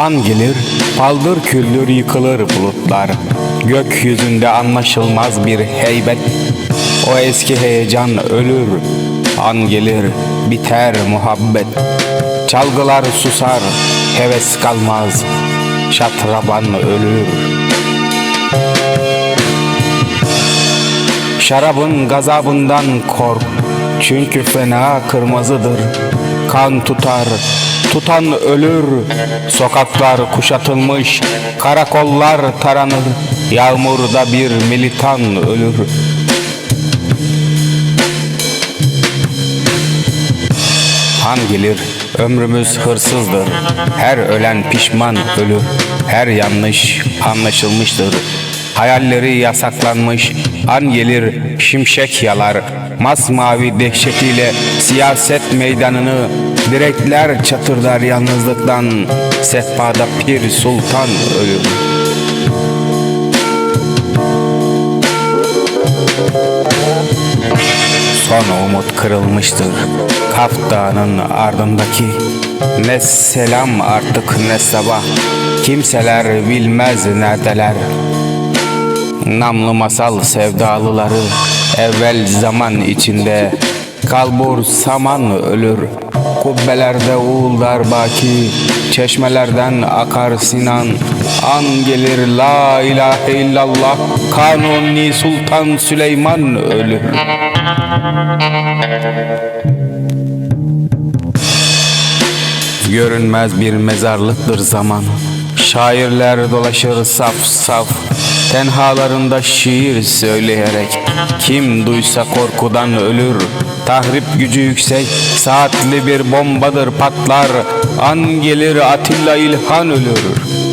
An gelir, paldır küldür yıkılır bulutlar. Gökyüzünde anlaşılmaz bir heybet. O eski heyecan ölür. An gelir, biter muhabbet. Çalgılar susar, heves kalmaz. Şatraban ölür. Şarabın gazabından kork Çünkü fena kırmızıdır Kan tutar Tutan ölür Sokaklar kuşatılmış Karakollar taranır Yağmurda bir militan ölür Han gelir Ömrümüz hırsızdır. Her ölen pişman ölür Her yanlış anlaşılmıştır. Hayalleri yasaklanmış An gelir şimşek yalar. Masmavi dehşetiyle Siyaset meydanını Direkler çatırdar yalnızlıktan. Sehpada pir sultan ölür Son umut kırılmıştır. Kaf ardındaki Ne selam artık ne sabah. Kimseler bilmez neredeler. Namlı masal sevdalıları Evvel zaman içinde. Kalbur saman ölür. Kubbelerde uğuldar baki Çeşmelerden akar sinan. An gelir la ilahe illallah Kanuni Sultan Süleyman ölür Görünmez bir mezarlıktır zaman. Şairler dolaşır saf saf. Tenhalarında şiir söyleyerek Kim duysa korkudan ölür. Tahrip gücü yüksek Saatli bir bombadır patlar. An gelir Atilla İlhan ölür